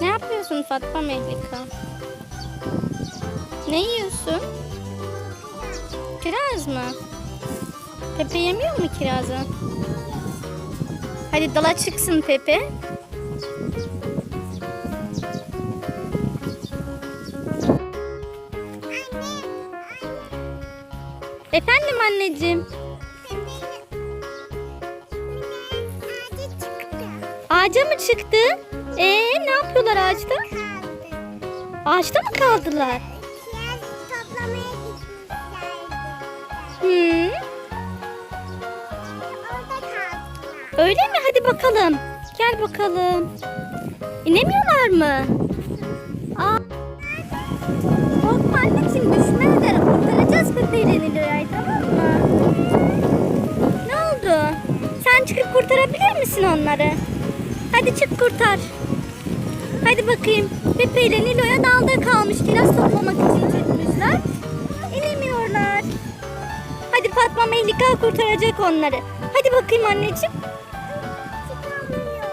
Ne yapıyorsun Fatma Mehlika? Ne yiyorsun? Kiraz mı? Pepe yemiyor mu kirazı? Hadi dala çıksın Pepe. Efendim anneciğim. Ağaca mı çıktı? Ee ne yapıyorlar ağaçta? Ağaçta mı kaldılar? öyle mi? Hadi bakalım. Gel bakalım. İnemiyorlar mı? Aa. Korkma anneciğim düşmezler. İle Nilo'yu tamam mı? Ne oldu? Sen çıkıp kurtarabilir misin onları? Hadi çık kurtar. Hadi bakayım. Pepe ile Nilo'ya dalda kalmış. Kiraz toplamak için çıkmışlar. İnemiyorlar. Hadi Fatma Melika kurtaracak onları. Hadi bakayım anneciğim. Çıkamıyor.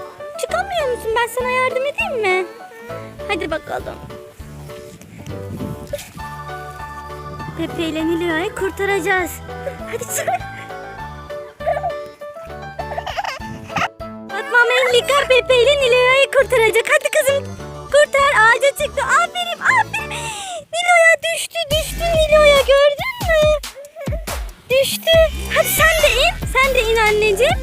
Çıkamıyor musun? Ben sana yardım edeyim mi? Hadi bakalım. Pepe ile Nilo'yu kurtaracağız. Hadi çık. Fatma Melika Pepe ile Nilo'yu kurtaracak. Hadi kızım kurtar. Ağaca çıktı. Aferin aferin. Nilo'ya düştü düştü Nilo'ya gördün mü? Düştü. Hadi sen de in. Sen de in anneciğim.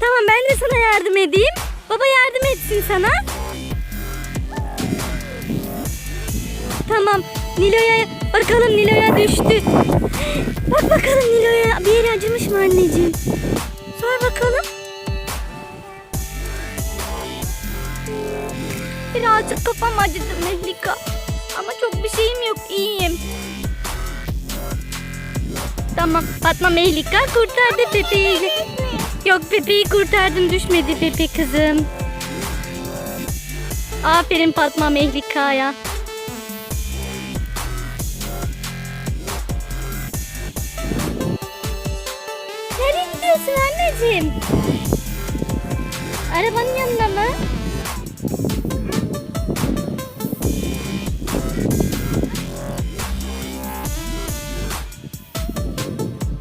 Tamam ben de sana yardım edeyim. Baba yardım etsin sana. Tamam. Nilo'ya bakalım Nilo'ya düştü. Bak bakalım Nilo'ya bir yeri acımış mı anneciğim? Sor bakalım. Birazcık kafam acıdı Mehlika. Ama çok bir şeyim yok iyiyim. Tamam Fatma Mehlika kurtardı Pepe'yi. Yok Pepe'yi kurtardım düşmedi Pepe kızım. Aferin Fatma Mehlika'ya. Gidiyorsun anneciğim? Arabanın yanına mı?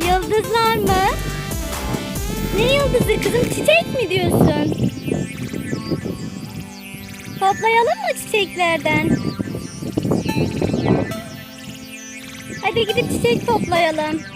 Yıldızlar mı? Ne yıldızı kızım? Çiçek mi diyorsun? Toplayalım mı çiçeklerden? Hadi gidip çiçek toplayalım.